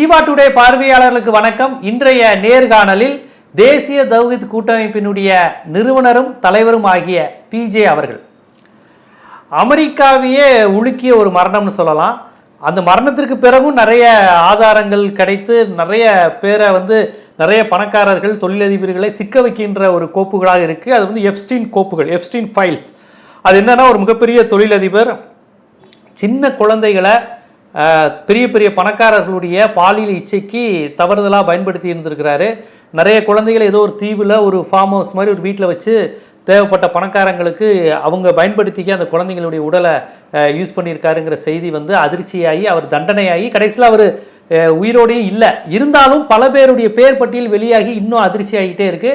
Jeeva today பார்வையாளர்களுக்கு வணக்கம். இன்றைய நேர்காணலில் தேசிய தௌஹித் கூட்டமைப்பினுடைய நிறுவனரும் தலைவரும் ஆகிய பிஜே அவர்கள். அமெரிக்காவையே உலுக்கிய ஒரு மரணம்னு சொல்லலாம். அந்த மரணத்திற்கு பிறகும் நிறைய ஆதாரங்கள் கிடைத்து நிறைய பேரை வந்து நிறைய பணக்காரர்கள் தொழிலதிபர்களை சிக்க வைக்கின்ற ஒரு கோப்புகளாக இருக்குது அது வந்து எஃப்ஸ்டீன் கோப்புகள் எஃப்ஸ்டீன் ஃபைல்ஸ் அது என்னன்னா ஒரு மிகப்பெரிய தொழிலதிபர் சின்ன குழந்தைகளை பெரிய பெரிய பணக்காரர்களுடைய பாலியல் இச்சைக்கு தவறுதலாக பயன்படுத்தி இருந்திருக்கிறாரு. நிறைய குழந்தைகளை ஏதோ ஒரு தீவில் ஒரு ஃபார்ம் ஹவுஸ் மாதிரி ஒரு வீட்டில் வச்சு தேவைப்பட்ட பணக்காரங்களுக்கு அவங்க பயன்படுத்திக்க அந்த குழந்தைங்களுடைய உடலை யூஸ் பண்ணியிருக்காருங்கிற செய்தி வந்து அதிர்ச்சியாகி அவர் தண்டனையாகி கடைசியில் அவர் உயிரோடையும் இல்லை. இருந்தாலும் பல பேருடைய பேர் பட்டியல் வெளியாகி இன்னும் அதிர்ச்சி ஆகிட்டே இருக்கு.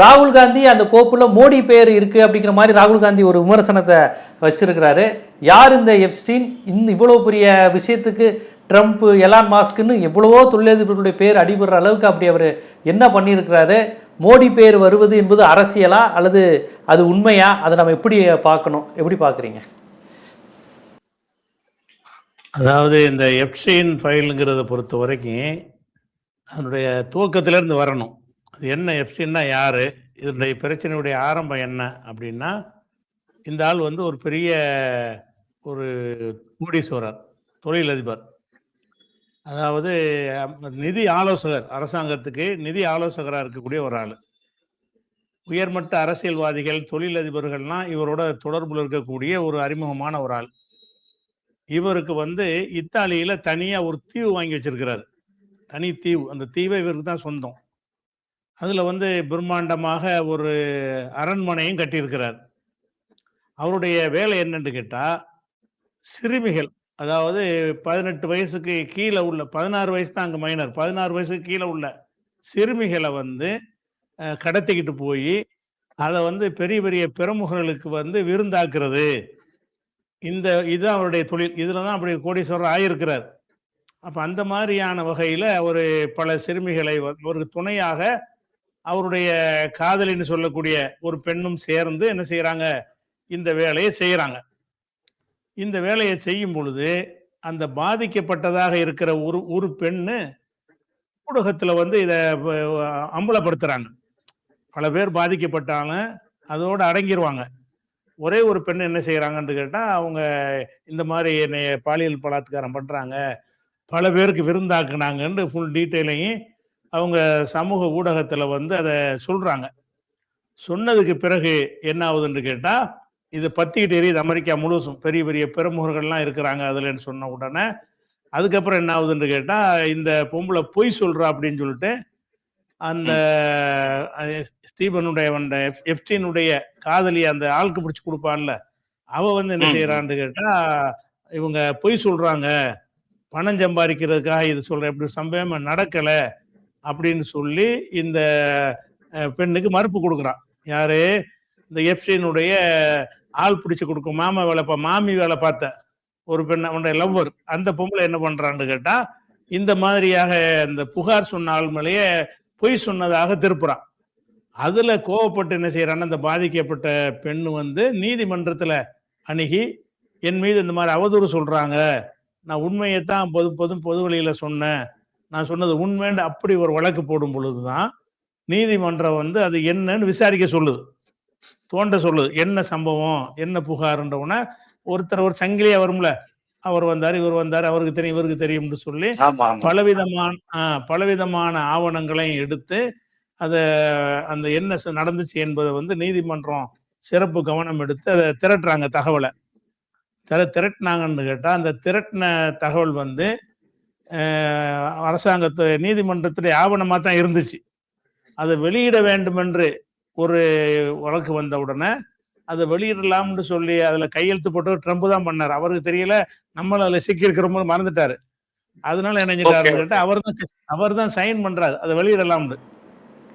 ராகுல் காந்தி அந்த கோப்புல மோடி பேர் இருக்கு அப்படிங்கிற மாதிரி ராகுல் காந்தி ஒரு விமர்சனத்தை வச்சிருக்கிறாரு. யார் இந்த எப்ஸ்டீன்? இந்த இவ்வளவு பெரிய விஷயத்துக்கு ட்ரம்ப் எலான் மாஸ்க்குன்னு எவ்வளவோ தொழிலதிபர்களுடைய பேர் அடிபடுற அளவுக்கு அப்படி அவர் என்ன பண்ணியிருக்கிறாரு? மோடி பேர் வருவது என்பது அரசியலா அல்லது அது உண்மையா? அதை நம்ம எப்படி பார்க்கணும்? எப்படி பார்க்குறீங்க? அதாவது இந்த எப்சைன் ஃபைலுங்கிறத பொறுத்த வரைக்கும் அதனுடைய துவக்கத்திலேருந்து வரணும். அது என்ன எப்சைன்னா யார்? இதனுடைய பிரச்சனையுடைய ஆரம்பம் என்ன அப்படின்னா இந்த ஆள் வந்து ஒரு பெரிய ஒரு கோடீஸ்வரர் தொழிலதிபர். அதாவது நிதி ஆலோசகர் அரசாங்கத்துக்கு நிதி ஆலோசகராக இருக்கக்கூடிய ஒரு ஆள். உயர்மட்ட அரசியல்வாதிகள் தொழிலதிபர்கள்லாம் இவரோட தொடர்பில் இருக்கக்கூடிய ஒரு அறிமுகமான ஒரு ஆள். இவருக்கு வந்து இத்தாலியில தனியா ஒரு தீவு வாங்கி வச்சிருக்கிறாரு. தனி தீவு. அந்த தீவை இவருக்கு தான் சொந்தம். அதுல வந்து பிரம்மாண்டமாக ஒரு அரண்மனையும் கட்டியிருக்கிறார். அவருடைய வேலை என்னன்னு கேட்டா சிறுமிகள் அதாவது பதினெட்டு வயசுக்கு கீழே உள்ள பதினாறு வயசு தான் அங்கே மைனர் பதினாறு வயசுக்கு கீழே உள்ள சிறுமிகளை வந்து கடத்திக்கிட்டு போய் அதை வந்து பெரிய பெரிய பிரமுகர்களுக்கு வந்து விருந்தாக்குறது. இந்த இது அவருடைய தொழில். இதில் தான் அப்படி கோடீஸ்வரர் ஆயிருக்கிறார். அப்போ அந்த மாதிரியான வகையில் அவர் பல சிறுமிகளை வந்து ஒரு துணையாக அவருடைய காதலின்னு சொல்லக்கூடிய ஒரு பெண்ணும் சேர்ந்து என்ன செய்கிறாங்க இந்த வேலையை செய்கிறாங்க இந்த வேலையை செய்யும் பொழுது அந்த பாதிக்கப்பட்டதாக இருக்கிற ஒரு ஒரு பெண்ணு ஊடகத்தில் வந்து இதை அம்பலப்படுத்துகிறாங்க பல பேர் பாதிக்கப்பட்டாலும் அதோடு அடங்கிடுவாங்க ஒரே ஒரு பெண் என்ன செய்கிறாங்கன்னு கேட்டால் அவங்க இந்த மாதிரி என்னை பாலியல் பலாத்காரம் பண்ணுறாங்க பல பேருக்கு விருந்தாக்குனாங்கன்னு ஃபுல் டீட்டெயிலையும் அவங்க சமூக ஊடகத்தில் வந்து அதை சொல்கிறாங்க சொன்னதுக்கு பிறகு என்ன ஆகுதுன்னு கேட்டால் இது பத்திக்கிட்டு எரியுது. அமெரிக்கா முழுசும் பெரிய பெரிய பிரமுகர்கள்லாம் இருக்கிறாங்க அதுலன்னு சொன்ன உடனே அதுக்கப்புறம் என்ன ஆகுதுன்னு கேட்டால் இந்த பொம்பளை பொய் சொல்கிறா அப்படின்னு சொல்லிட்டு அந்த ஸ்டீபனுடைய அந்த எப்- எப்ஸ்டீனுடைய காதலி அந்த ஆளுக்கு பிடிச்சி கொடுப்பான்ல அவ வந்து என்ன. செய்யறான்னு கேட்டா இவங்க பொய் சொல்றாங்க பணம் சம்பாதிக்கிறதுக்காக இது சொல்ற இப்படி சம்பவம் நடக்கல அப்படின்னு சொல்லி இந்த பெண்ணுக்கு மறுப்பு கொடுக்குறான். யாரு? இந்த எப்ஸ்டீனுடைய ஆள் பிடிச்சு கொடுக்கும் மாமா வேலை பா மாமி வேலை பார்த்த ஒரு பெண் அவனுடைய லவ்வர் அந்த பொம்பளை என்ன பண்றான்னு கேட்டா இந்த மாதிரியாக இந்த புகார் சொன்ன மேலேயே பொய் சொன்னதாக திருப்புறான். அதுல கோவப்பட்டு என்ன செய்யறான்னு அந்த பாதிக்கப்பட்ட பெண் வந்து நீதிமன்றத்துல அணுகி என் மீது இந்த மாதிரி அவதூறு சொல்றாங்க. நான் உண்மையைத்தான் பொது பொது பொது வழியில சொன்னேன். நான் சொன்னது உண்மைன்னு அப்படி ஒரு வழக்கு போடும் பொழுதுதான் நீதிமன்றம் வந்து அது என்னன்னு விசாரிக்க சொல்லுது. தோண்ட சொல்லுது. என்ன சம்பவம்? என்ன புகார்ன்றவுன உடனே ஒருத்தர் ஒரு சங்கிலியா வரும்ல அவர் வந்தார் இவர் வந்தார் அவருக்கு தெரியும் இவருக்கு தெரியும்னு சொல்லி பலவிதமான பலவிதமான ஆவணங்களையும் எடுத்து அதை அந்த என்ன நடந்துச்சு என்பதை வந்து நீதிமன்றம் சிறப்பு கவனம் எடுத்து அதை திரட்டுறாங்க தகவலை. திர திரட்டினாங்கன்னு கேட்டால் அந்த திரட்டின தகவல் வந்து அரசாங்கத்து நீதிமன்றத்துடைய ஆவணமாக தான் இருந்துச்சு. அதை வெளியிட வேண்டுமென்று ஒரு வழக்கு வந்த உடனே அதை வெளியிடலாம்னு சொல்லி அதில் கையெழுத்து போட்டு ட்ரம்ப் தான் பண்ணார். அவருக்கு தெரியல நம்மளும் அதில் சிக்கியிருக்கிறோம்னு மறந்துட்டாரு. அதனால என்ன அவர் தான் அவர் தான் சைன் பண்றாரு. அதை வெளியிடலாம்னு.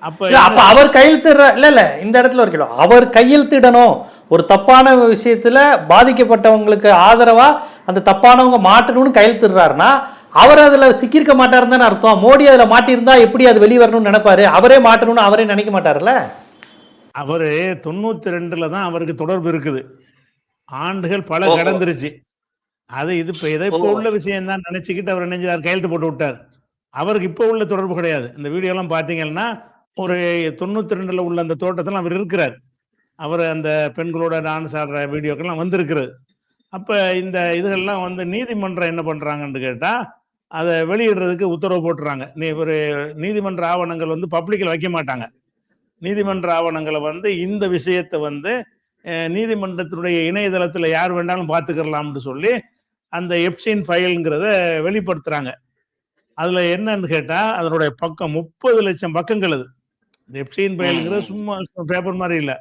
அப்ப அவர் கையெழுத்திடுற இல்ல இல்ல இந்த இடத்துல ஒரு கேள்வி. அவர் கையெழுத்திடணும். ஒரு தப்பான விஷயத்துல பாதிக்கப்பட்டவங்களுக்கு ஆதரவா அந்த தப்பானவங்க மாட்டணும்னு கையெழுத்திடுறாருன்னா அவர் அதுல சிக்கியிருக்க மாட்டாருன்னு அர்த்தம். மோடி அதுல மாட்டியிருந்தா எப்படி அது வெளியே வரணும்னு நினைப்பாரு? அவரே மாட்டணும்னு அவரே நினைக்க மாட்டாருல்ல? அவரு தொண்ணூத்தி ரெண்டுல தான் அவருக்கு தொடர்பு இருக்குது. ஆண்டுகள் பல. கடந்துருச்சு. அது இது இப்ப இதை இப்போ. உள்ள விஷயம் தான் நினைச்சுக்கிட்டு அவர் நினைஞ்சார் கையெழுத்து போட்டு விட்டார். அவருக்கு இப்போ உள்ள தொடர்பு கிடையாது. இந்த வீடியோலாம் பார்த்தீங்கன்னா ஒரு தொண்ணூத்தி ரெண்டுல உள்ள அந்த தோட்டத்தில் அவர் இருக்கிறார். அவர் அந்த பெண்களோட டான்ஸ் ஆடுற வீடியோக்கெல்லாம் வந்திருக்கிறது. அப்போ இந்த இதுகள்லாம் வந்து நீதிமன்றம் என்ன பண்ணுறாங்கன்னு கேட்டால் அதை வெளியிடுறதுக்கு உத்தரவு போட்டுறாங்க. நீ ஒரு நீதிமன்ற ஆவணங்கள் வந்து பப்ளிக்கில் வைக்க மாட்டாங்க. நீதிமன்ற ஆவணங்களை வந்து இந்த விஷயத்தை வந்து நீதிமன்றத்தினுடைய இணையதளத்தில் யார் வேணாலும் பார்த்துக்கிறலாம்னு சொல்லி அந்த எப்சின் ஃபைல்ங்கிறத வெளிப்படுத்துறாங்க. அதில் என்னன்னு கேட்டால் அதனுடைய பக்கம் முப்பது லட்சம் பக்கங்கள் அது. இந்த எப்சின் ஃபைலுங்கிறது சும்மா பேப்பர் மாதிரி இல்லை.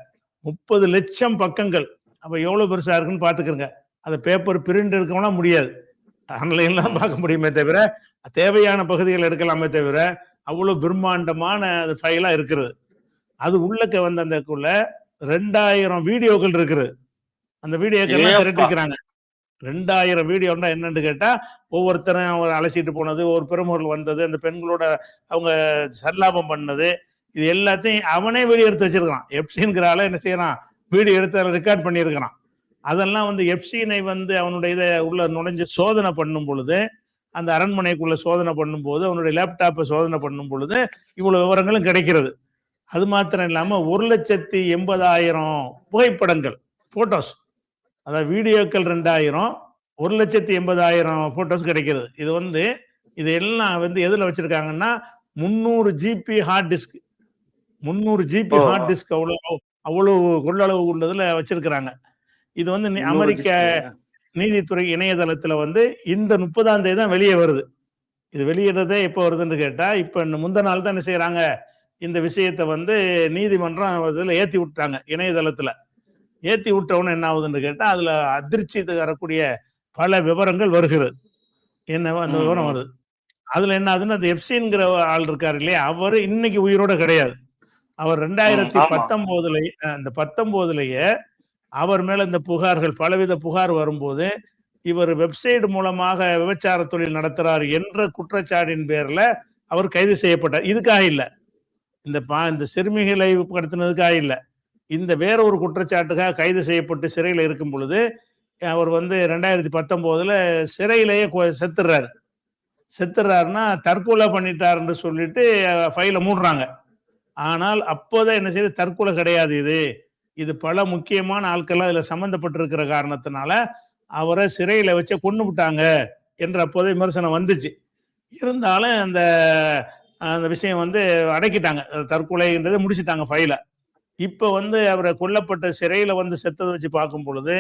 முப்பது லட்சம் பக்கங்கள். அப்போ எவ்வளோ பெருசாக இருக்குன்னு பார்த்துக்கிறங்க. அந்த பேப்பர் பிரிண்ட் எடுக்கலாம் முடியாது. ஆன்லைன்லாம் பார்க்க முடியுமே தவிர தேவையான பகுதிகள் எடுக்கலாமே தவிர அவ்வளோ பிரம்மாண்டமான அது ஃபைலாக இருக்கிறது. அது உள்ளக்க வந்த அந்தக்குள்ள ரெண்டாயிரம் வீடியோக்கள் இருக்குது. அந்த வீடியோக்கெல்லாம் ஏப்பா. திரட்டிக்கிறாங்க ரெண்டாயிரம் வீடியோன்னா என்னன்னு கேட்டா ஒவ்வொருத்தரும் அவர் அழைச்சிட்டு போனது ஒரு பிரமுகர்கள் வந்தது அந்த பெண்களோட அவங்க சல்லாபம் பண்ணது இது எல்லாத்தையும் அவனே வீடியோ எடுத்து வச்சிருக்கான் எப்சின்கிற ஆள என்ன செய்யறான்? வீடியோ எடுத்து அதை ரெக்கார்ட் பண்ணியிருக்கிறான். அதெல்லாம் வந்து எப்சினை வந்து அவனுடைய இதை உள்ள நுழைஞ்சு சோதனை பண்ணும் பொழுது அந்த அரண்மனைக்குள்ள சோதனை பண்ணும்போது அவனுடைய லேப்டாப்பை சோதனை பண்ணும் பொழுது இவ்வளவு விவரங்களும் கிடைக்கிறது. அது மாத்திரம் இல்லாம ஒரு லட்சத்தி எண்பதாயிரம் புகைப்படங்கள் போட்டோஸ் அதாவது வீடியோக்கள் ரெண்டாயிரம் ஒரு லட்சத்தி எண்பதாயிரம் போட்டோஸ் கிடைக்கிறது. இது வந்து இது எல்லாம் வந்து எதுல வச்சிருக்காங்கன்னா முந்நூறு ஜிபி ஹார்ட் டிஸ்க் முந்நூறு ஜிபி. ஹார்ட் டிஸ்க் அவ்வளோ அவ்வளவு கொள்ளளவு உள்ளதுல வச்சிருக்கிறாங்க. இது வந்து அமெரிக்க நீதித்துறை இணையதளத்துல வந்து இந்த முப்பதாம் தேதி தான் வெளியே வருது. இது வெளியிடுறதே எப்போ வருதுன்னு கேட்டா இப்ப முந்த நாள் தான் என்ன செய்யறாங்க இந்த விஷயத்தை வந்து நீதிமன்றம் இதுல ஏத்தி விட்டாங்க இணையதளத்துல. ஏத்தி விட்டவுடனே என்ன ஆகுதுன்னு கேட்டா அதுல அதிர்ச்சி தரக்கூடிய பல விவரங்கள் வருகிறது. என்ன அந்த விவரம். வருது. அதுல என்ன ஆகுதுன்னா அந்த எப்சின்ங்கிற ஆள் இருக்காரு இல்லையா அவர் இன்னைக்கு உயிரோட கிடையாது. அவர் ரெண்டாயிரத்தி ஆமா. பத்தொன்பதுலயே அந்த பத்தொன்பதுலயே அவர் மேல இந்த புகார்கள் பலவித புகார் வரும்போது இவர் வெப்சைட் மூலமாக விபச்சார தொழில் நடத்துறார் என்ற குற்றச்சாட்டின் பேர்ல அவர் கைது செய்யப்பட்டார். இதுக்காக இல்ல. இந்த பா இந்த சிறுமிகளை கடத்தினதுக்காக இல்லை. இந்த வேற ஒரு குற்றச்சாட்டுக்காக கைது செய்யப்பட்டு சிறையில் இருக்கும் பொழுது அவர் வந்து ரெண்டாயிரத்தி பத்தொம்போதில் சிறையிலேயே கொ- செத்துடுறாரு செத்துறாருன்னா தற்கொலை பண்ணிட்டாருன்னு சொல்லிட்டு ஃபைலை மூடுறாங்க. ஆனால் அப்போதான் என்ன செய்யுது தற்கொலை கிடையாது இது. இது பல முக்கியமான ஆட்கள்லாம் இதில் சம்மந்தப்பட்டிருக்கிற காரணத்தினால அவரை சிறையில் வச்சு கொண்டு விட்டாங்க என்ற அப்போதே விமர்சனம் வந்துச்சு. இருந்தாலும் அந்த அந்த விஷயம் வந்து அடக்கிட்டாங்க. தற்கொலைன்றதை முடிச்சிட்டாங்க ஃபைல இப்போ வந்து அவரை கொல்லப்பட்ட சிறையில் வந்து செத்ததை வச்சு பார்க்கும் பொழுது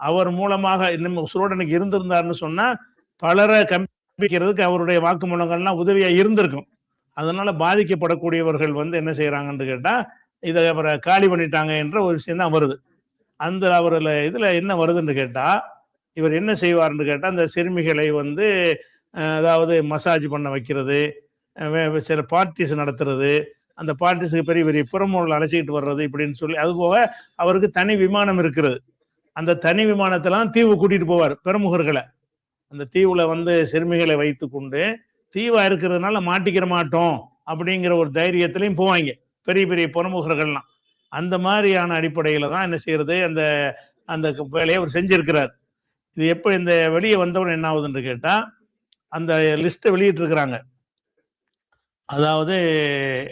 அவர் மூலமாக இன்னும் சுரோடனுக்கு இருந்திருந்தாருன்னு சொன்னால் பலரை கம்பிக்கிறதுக்கு அவருடைய வாக்குமூலங்கள்லாம் உதவியாக இருந்திருக்கும். அதனால பாதிக்கப்படக்கூடியவர்கள் வந்து என்ன செய்யறாங்கன்னு கேட்டால் இதை அவரை காலி பண்ணிட்டாங்க என்ற ஒரு விஷயம் தான் வருது. அந்த அவரில் இதில் என்ன வருதுன்னு கேட்டால் இவர் என்ன செய்வார்னு கேட்டால் அந்த சிறுமிகளை வந்து அதாவது மசாஜ் பண்ண வைக்கிறது சில பார்ட்டிஸ் நடத்துறது அந்த பார்ட்டிஸுக்கு பெரிய பெரிய புறமூரில் அழைச்சிக்கிட்டு வர்றது இப்படின்னு சொல்லி அது போக அவருக்கு தனி விமானம் இருக்கிறது அந்த தனி விமானத்தெல்லாம் தீவு கூட்டிட்டு போவார் பிரமுகர்களை அந்த தீவுல வந்து சிறுமிகளை வைத்து கொண்டு தீவா இருக்கிறதுனால மாட்டிக்கிற மாட்டோம் அப்படிங்கிற ஒரு தைரியத்திலையும் போவாங்க பெரிய பெரிய புறமுகர்கள்லாம் அந்த மாதிரியான அடிப்படையில தான் என்ன செய்யறது அந்த அந்த வேலையை அவர் செஞ்சிருக்கிறார். இது எப்போ இந்த வெளியே வந்தவன் என்ன ஆகுதுன்னு கேட்டா அந்த லிஸ்ட்டை வெளியிட்டு இருக்கிறாங்க அதாவது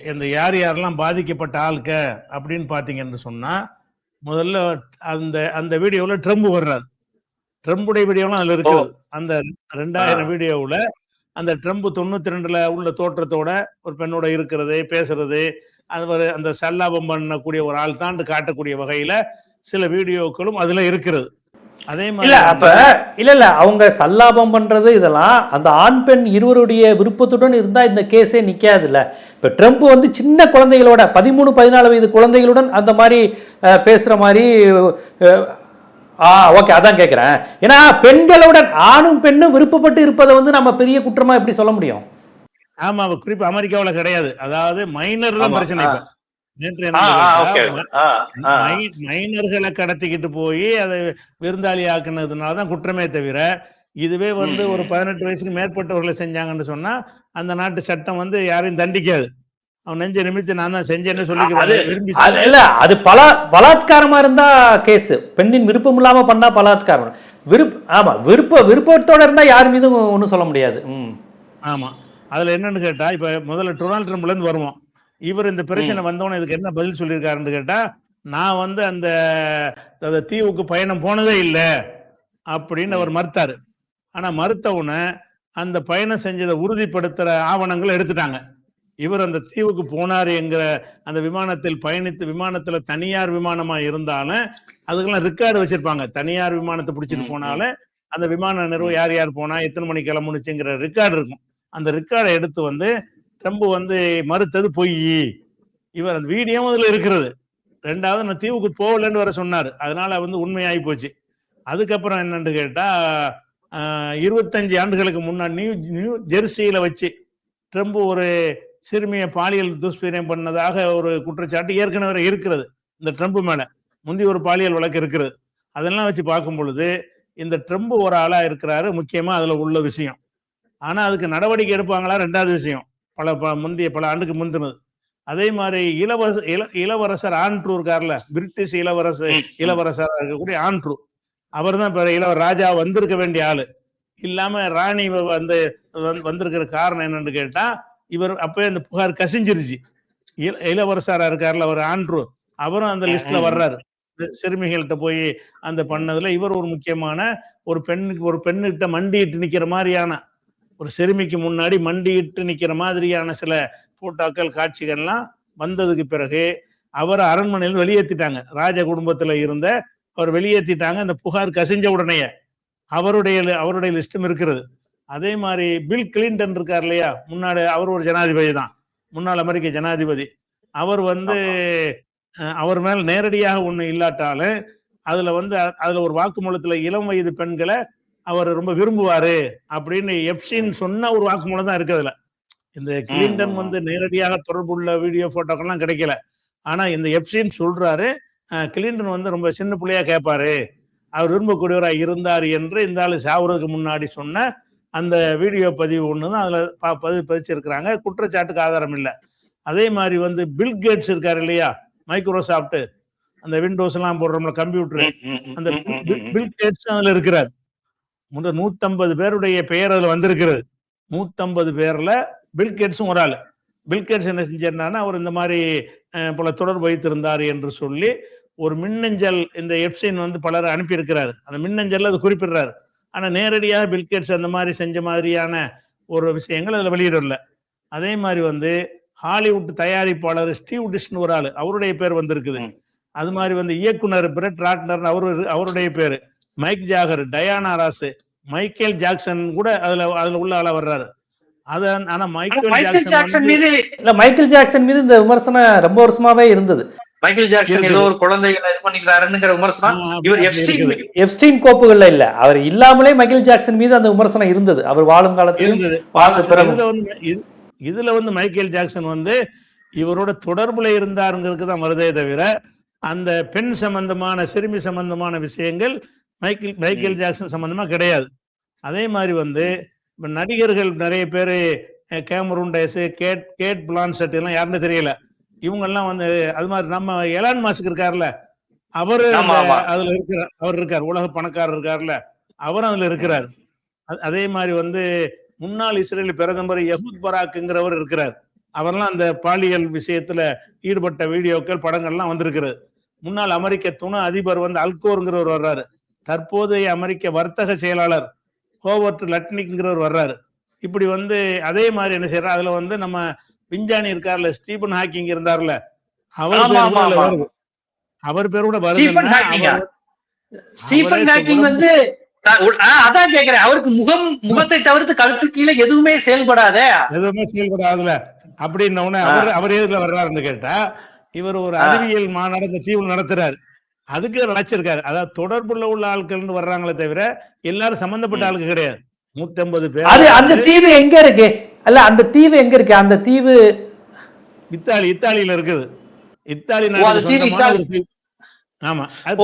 இந்த யார் யாரெல்லாம் பாதிக்கப்பட்ட ஆளுக்க அப்படின்னு பார்த்தீங்கன்னு சொன்னா முதல்ல அந்த அந்த வீடியோவில் ட்ரம்ப் வர்றாரு. ட்ரம்புடைய வீடியோலாம் அதில் இருக்குது. அந்த ரெண்டாயிரம் வீடியோவில் அந்த ட்ரம்ப் தொண்ணூத்தி ரெண்டுல உள்ள தோற்றத்தோட ஒரு பெண்ணோட இருக்கிறது பேசுறது அது ஒரு அந்த சல்லாபம் பண்ணக்கூடிய ஒரு ஆள் தான் காட்டக்கூடிய வகையில சில வீடியோக்களும் அதுல இருக்கிறது. அதே இல்ல மாதிரி அப்ப இல்ல இல்ல அவங்க சல்லாபம் பண்றது இதெல்லாம் அந்த ஆண் பெண் இருவருடைய விருப்பத்துடன் இருந்தா இந்த கேஸே நிக்காதுல்ல. இப்ப ட்ரம்ப் வந்து சின்ன குழந்தைகளோட பதிமூணு பதினாலு வயது குழந்தைகளுடன் அந்த மாதிரி பேசுற மாதிரி ஆ ஓகே அதான் கேக்குறேன். ஏன்னா பெண்களுடன் ஆணும் பெண்ணும் விருப்பப்பட்டு இருப்பதை வந்து நம்ம பெரிய குற்றமா எப்படி சொல்ல முடியும்? ஆமா குறிப்பா அமெரிக்காவுல கிடையாது. அதாவது மைனர் தான் பிரச்சனை மைனர்களை கடத்திக்கிட்டு போய் அதை விருந்தாளி ஆக்குனதுனால தான் குற்றமே தவிர இதுவே வந்து ஒரு. பதினெட்டு வயசுக்கு மேற்பட்டவர்களை செஞ்சாங்கன்னு சொன்னா அந்த நாட்டு சட்டம் வந்து யாரையும் தண்டிக்காது. அவன் நெஞ்ச நிமித்தி நான் தான் செஞ்சேன்னு சொல்லிக்கிறான் விரும்பி இல்ல அது பல பலாத்காரமா இருந்தா கேஸ். பெண்ணின் விருப்பம் இல்லாம பண்ணா பலாத்காரம். விருப்ப ஆமா விருப்ப விருப்பத்தோட இருந்தா யார் மீதும் ஒன்றும் சொல்ல முடியாது. ம். ஆமா. அதுல என்னன்னு கேட்டா இப்ப முதல்ல டொனால்ட் ட்ரம்ப்ல இருந்து வருவோம். இவர் இந்த பிரச்சனை வந்தோடனே இதுக்கு என்ன பதில் சொல்லியிருக்காருன்னு கேட்டா நான் வந்து அந்த அந்த தீவுக்கு பயணம் போனதே இல்லை அப்படின்னு அவர் மறுத்தாரு. ஆனா மறுத்த உடனே அந்த பயணம் செஞ்சதை உறுதிப்படுத்துற ஆவணங்களை எடுத்துட்டாங்க. இவர் அந்த தீவுக்கு போனார் என்கிற அந்த விமானத்தில் பயணித்து விமானத்துல தனியார் விமானமா இருந்தாலும் அதுக்கெல்லாம் ரெக்கார்டு வச்சிருப்பாங்க. தனியார் விமானத்தை பிடிச்சிட்டு. போனாலும் அந்த விமான நிறுவனம் யார் யார் போனா எத்தனை மணி கிளம்புனுச்சுங்கிற ரெக்கார்டு இருக்கும். அந்த ரெக்கார்டை எடுத்து வந்து ட்ரம்ப் வந்து மறுத்தது பொய். இவர் அந்த வீடியோவும் அதில் இருக்கிறது. ரெண்டாவது நான் தீவுக்கு போகலன்னு வர சொன்னார். அதனால வந்து உண்மையாகி போச்சு. அதுக்கப்புறம் என்னன்னு கேட்டால் இருபத்தஞ்சு ஆண்டுகளுக்கு முன்னாடி நியூ நியூ ஜெர்சியில் வச்சு ட்ரம்ப் ஒரு சிறுமியை பாலியல் துஷ்பிரியம் பண்ணதாக ஒரு குற்றச்சாட்டு ஏற்கனவே இருக்கிறது. இந்த ட்ரம்ப் மேலே முந்தி ஒரு பாலியல் வழக்கு இருக்கிறது. அதெல்லாம் வச்சு பார்க்கும் பொழுது இந்த ட்ரம்ப் ஒரு ஆளாக இருக்கிறாரு. முக்கியமாக அதில் உள்ள விஷயம். ஆனால் அதுக்கு நடவடிக்கை எடுப்பாங்களா? ரெண்டாவது விஷயம். பல ப- முந்தைய பல ஆண்டுக்கு முந்தினது. அதே மாதிரி இளவரசர் இள இளவரசர் ஆண்ட்ரூ இருக்கார்ல பிரிட்டிஷ் ம். இளவரசராக இருக்கக்கூடிய ஆண்ட்ரூ. அவர் தான் இப்ப இளவ ராஜா வந்திருக்க வேண்டிய ஆளு. இல்லாம ராணி வந்து வந்து- வந்திருக்கிற காரணம் என்னன்னு கேட்டா இவர் அப்பவே அந்த புகார் கசிஞ்சிருச்சு. இள- இளவரசரா இருக்கார்ல அவர் ஆண்ட்ரூ. அவரும் அந்த லிஸ்ட்ல. வர்றாரு. சிறுமிகள்கிட்ட போய் அந்த பண்ணதுல இவர் ஒரு முக்கியமான ஒரு பெண்ணுக்கு ஒரு பெண்ணுகிட்ட மண்டியிட்டு நிக்கிற மாதிரியான ஒரு சிறுமிக்கு முன்னாடி மண்டியிட்டு நிக்கிற மாதிரியான சில போட்டோக்கள் காட்சிகள்லாம் வந்ததுக்கு பிறகு அவரை அரண்மனையில் வெளியேற்றிட்டாங்க ராஜ குடும்பத்துல இருந்த அவர் வெளியேற்றிட்டாங்க அந்த புகார் கசிஞ்ச உடனேயே அவருடைய அவருடைய லிஸ்டும் இருக்கிறது. அதே மாதிரி பில் கிளின்டன் இருக்கார் இல்லையா? முன்னாடி அவர் ஒரு ஜனாதிபதி தான். முன்னாள் அமெரிக்க ஜனாதிபதி. அவர் வந்து அவர் மேல் நேரடியாக ஒண்ணு இல்லாட்டாலும் அதுல வந்து அதுல ஒரு வாக்குமூலத்துல இளம் வயது பெண்களை அவர் ரொம்ப விரும்புவாரு அப்படின்னு எப்சின் சொன்ன ஒரு வாக்குமூலம் தான் இருக்குதுல இந்த கிளின்டன் ம். வந்து நேரடியாக தொடர்புள்ள வீடியோ போட்டோக்கெல்லாம் கிடைக்கல. ஆனா இந்த எப்சின் சொல்றாரு அஹ், கிளின்டன் வந்து ரொம்ப சின்ன பிள்ளையா கேட்பாரு அவர் விரும்பக்கூடியவராக இருந்தார் என்று இந்த ஆளு சாவுறதுக்கு முன்னாடி சொன்ன அந்த வீடியோ பதிவு ஒன்று தான் அதில் ப பதிவு பதிச்சிருக்கிறாங்க. குற்றச்சாட்டுக்கு ஆதாரம் இல்லை. அதே மாதிரி வந்து பில் கேட்ஸ் இருக்காரு இல்லையா? மைக்ரோசாஃப்ட் அந்த விண்டோஸ் எல்லாம் போடுறோம்ல கம்ப்யூட்டர் அந்த பில்- பில் கேட்ஸ் அதுல இருக்கிறார். முதல் நூத்தம்பது பேருடைய பெயர் அதுல வந்திருக்கிறது. நூத்தம்பது பேர்ல பில் கேட்ஸும் ஒரு ஆள். பில் கேட்ஸ் என்ன செஞ்சாருன்னா அவர் இந்த மாதிரி பல தொடர்பு வைத்திருந்தார் என்று சொல்லி ஒரு மின்னஞ்சல் இந்த எப்சின் வந்து பலர் அனுப்பியிருக்கிறார். அந்த மின்னஞ்சல்ல அது குறிப்பிடுறாரு. ஆனா நேரடியாக பில் கேட்ஸ் அந்த மாதிரி செஞ்ச மாதிரியான ஒரு விஷயங்கள் அதுல வெளியிடல அதே மாதிரி வந்து ஹாலிவுட் தயாரிப்பாளர் ஸ்டீவ் டிஷ்னு ஒரு ஆள் அவருடைய பேர் வந்திருக்குது. அது மாதிரி வந்து இயக்குனர் பிரெட் ராட்னர் அவரு அவருடைய பேரு. Mick Jagger Diana Ross Michael Jackson கூட அதுல அதுல உள்ள ஆளா வர்றாரு. அத ஆனா மைக்கேல் ஜாக்சன் மீது இல்ல மைக்கேல் ஜாக்சன் மீது இந்த விமர்சனம் ரொம்ப வருஷமாவே இருந்தது. Michael Jackson. ஏதோ ஒரு குழந்தைகளை இது பண்ணிக்கிறாருங்கிற விமர்சனம் இவர் கோப்புகள்ல இல்ல. அவர் இல்லாமலே மைக்கேல் ஜாக்சன் மீது அந்த விமர்சனம் இருந்தது. அவர் வாழும் காலத்தில் இருந்தது. வாழ்ந்த பிறகு இதுல வந்து இது- இதுல வந்து மைக்கேல் ஜாக்சன் வந்து இவரோட தொடர்புல இருந்தாருங்கிறதுக்கு தான் வருதே தவிர அந்த பெண் சம்பந்தமான சிறுமி சம்பந்தமான விஷயங்கள் மைக்கேல் மைக்கேல் ஜாக்சன் சம்பந்தமா கிடையாது. அதே மாதிரி வந்து இப்ப நடிகர்கள் நிறைய பேர் Cameron Diaz Cate Cate Blanchett எல்லாம் யாருன்னு தெரியல. இவங்க எல்லாம் வந்து அது மாதிரி நம்ம எலான் மாஸ்க் இருக்காருல்ல அவரு. அதுல இருக்கிறார் அவர் இருக்கார் உலக பணக்காரர் இருக்காருல்ல அவரும் அதுல இருக்கிறார். அதே மாதிரி வந்து முன்னாள் இஸ்ரேல் பிரதமர் யஹூத் பராக்குங்கிறவர் இருக்கிறார். அவரெல்லாம் அந்த பாலியல் விஷயத்துல ஈடுபட்ட வீடியோக்கள் படங்கள்லாம் வந்திருக்கிறது. முன்னாள் அமெரிக்க துணை அதிபர் வந்து அல்கோருங்கிறவர் வர்றாரு. தற்போதைய அமெரிக்க வர்த்தக செயலாளர் ஹோவர்ட் லட்னிக்ங்கிறவர் வர்றாரு. இப்படி வந்து அதே மாதிரி என்ன செய்யறாரு அதுல வந்து நம்ம விஞ்ஞானி இருக்கார்ல ஸ்டீபன் ஹாக்கிங் இருந்தார்ல அவர். வருது. அவர் பேர் கூட சொல்றது- வந்து அதான் கேக்குறேன். அவருக்கு முகம் முகத்தை தவிர்த்து கழுத்து கீழே எதுவுமே செயல்படாதே? எதுவுமே செயல்படாதுல. அப்படின்ன அவர் அவர் எதுல வர்றாருன்னு கேட்டா இவர் ஒரு. அறிவியல் மாநாடு இந்த தீவுல நடத்துறாரு. அதுக்கு அழைச்சிருக்காரு. அதாவது தொடர்புள்ள உள்ள ஆட்கள்னு வர்றாங்களே தவிர எல்லாரும் சம்பந்தப்பட்ட. ஆளுக்கு கிடையாது. அது பேர். அந்த தீவு எங்க இருக்கு? அல்ல அந்த தீவு எங்க இருக்கு? அந்த தீவு இத்தாலி இத்தாலியில இருக்குது. இத்தாலி ஆமா அது.